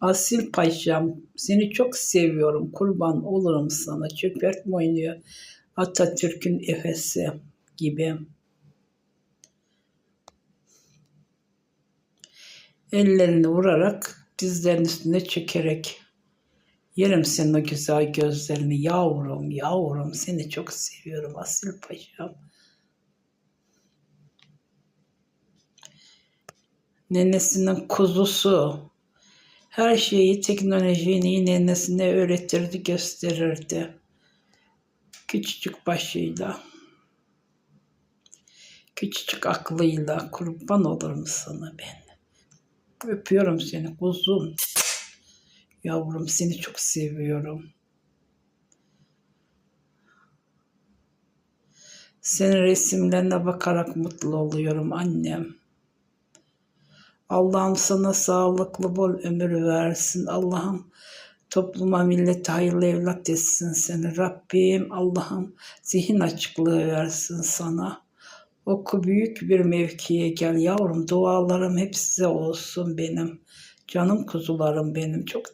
Asil paşam seni çok seviyorum kurban olurum sana. Çöpert oynuyor Atatürk'ün efesi gibi. Ellerini vurarak dizlerinin üstüne çökerek yerim senin o güzel gözlerini yavrum yavrum seni çok seviyorum Asil paşam. Nenesinin kuzusu. Her şeyi teknolojiyi nenesine öğretirdi, gösterirdi. Küçücük başıyla. Küçücük aklıyla kurban olurum sana ben. Öpüyorum seni kuzum. Yavrum seni çok seviyorum. Senin resimlerine bakarak mutlu oluyorum annem. Allah'ım sana sağlıklı bol ömür versin. Allah'ım topluma millete hayırlı evlat etsin seni. Rabbim Allah'ım zihin açıklığı versin sana. Oku büyük bir mevkiye gel yavrum. Dualarım hep size olsun benim. Canım kuzularım benim. Çok